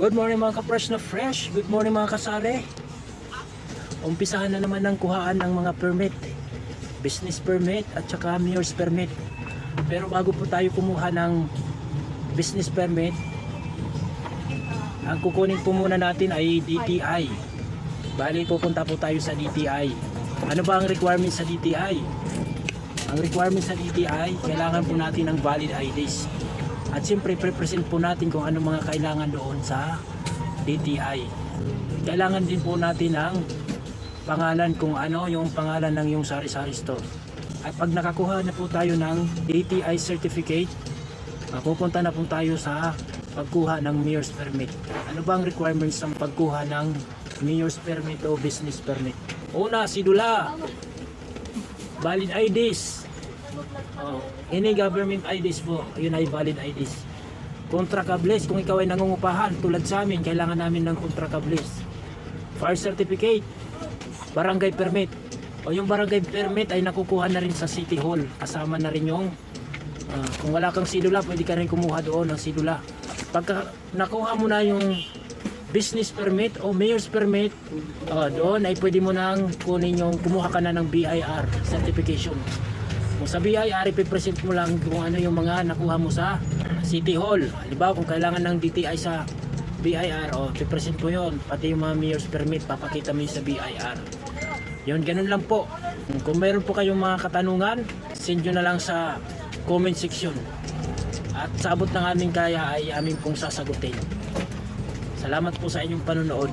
Good morning mga ka-fresh na fresh. Good morning mga kasari. Umpisahan na naman ng kuhaan ng mga permit. Business permit at saka mayor's permit. Pero bago po tayo kumuha ng business permit, ang kukunin po muna natin ay DTI. Bali pupunta po tayo sa DTI. Ano ba ang requirement sa DTI? Ang requirement sa DTI, kailangan po natin ng valid IDs. At siyempre, pre-present po natin kung ano mga kailangan doon sa DTI. Kailangan din po natin ng pangalan kung ano yung pangalan ng yung sari-sari store. At pag nakakuha na po tayo ng DTI certificate, mapupunta na po tayo sa pagkuha ng mayor's permit. Ano ba ang requirements ng pagkuha ng mayor's permit o business permit? Una, sidula. Valid IDs. Oh, any government IDs po, yun ay valid IDs. Contracables, kung ikaw ay nangungupahan, tulad sa amin, kailangan namin ng contracables. Fire certificate, barangay permit. O yung barangay permit ay nakukuha na rin sa City Hall. Kasama na rin yung, ah, kung wala kang sidula, pwede ka rin kumuha doon ng sidula. Pagka nakuha mo na yung business permit o mayor's permit, ah, doon ay pwede mo nang kunin yung, kumuha ka na ng BIR certification. Kung sa BIR, ipipresent mo lang kung ano yung mga nakuha mo sa City Hall. Halimbawa, kung kailangan ng DTI sa BIR, o, ipipresent mo yon Pati yung mga mayor's permit, papakita mo yun sa BIR. Yun, ganun lang po. Kung meron po kayong mga katanungan, send nyo na lang sa comment section. At sa abot ng aming kaya ay aming pong sasagutin. Salamat po sa inyong panonood.